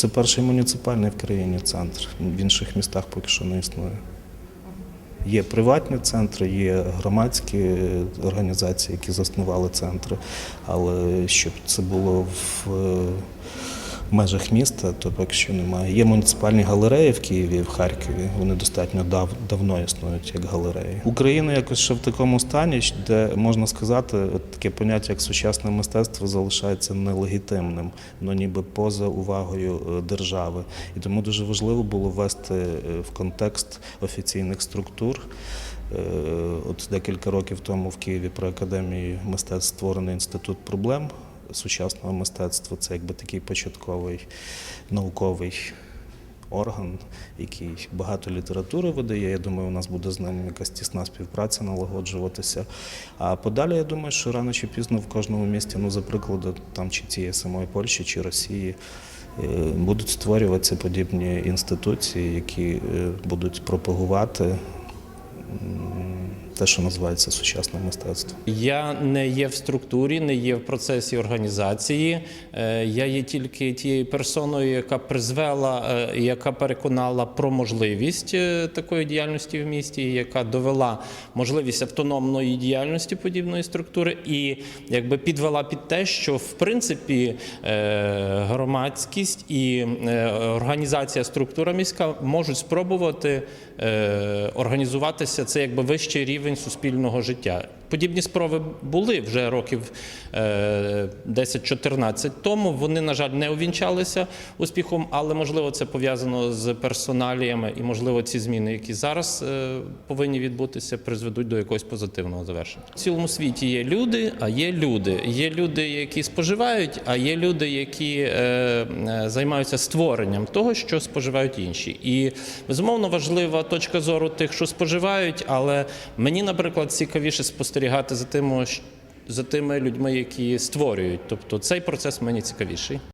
Це перший муніципальний в країні центр. В інших містах поки що не існує. Є приватні центри, є громадські організації, які заснували центри, але щоб це було в межах міста, то поки що немає. Є муніципальні галереї в Києві, в Харкові. Вони достатньо дав, давно існують як галереї. Україна якось ще в такому стані, де можна сказати, от таке поняття, як сучасне мистецтво, залишається нелегітимним, ну ніби поза увагою е, держави. І тому дуже важливо було ввести е, в контекст офіційних структур. Е, От декілька років тому в Києві при академії мистецтв створений інститут проблем сучасного мистецтва. Це якби такий початковий науковий орган, який багато літератури видає. Я думаю, у нас буде з ним якась тісна співпраця налагоджуватися. А подалі, я думаю, що рано чи пізно в кожному місті, ну, за прикладу, там чи цієї самої Польщі, чи Росії. е, Будуть створюватися подібні інституції, які е, будуть пропагувати те, що називається сучасне мистецтво. Я не є в структурі, не є в процесі організації. Е, Я є тільки тією персоною, яка призвела, е, яка переконала про можливість е, такої діяльності в місті, яка довела можливість автономної діяльності подібної структури, і якби підвела під те, що в принципі громадськість і організація структура міська можуть спробувати організуватися. Це якби вищий рівень суспільного життя. Подібні спроби були вже років е, 10-14 тому. Вони, на жаль, не увінчалися успіхом, але можливо це пов'язано з персоналіями, і можливо ці зміни, які зараз е, повинні відбутися, призведуть до якогось позитивного завершення. В цілому світі є люди, а є люди. Є люди, які споживають, а є люди, які е, е, займаються створенням того, що споживають інші. І безумовно важлива точка зору тих, що споживають, але мені, наприклад, цікавіше спостерігати тими, за тими людьми, які створюють. Тобто цей процес мені цікавіший.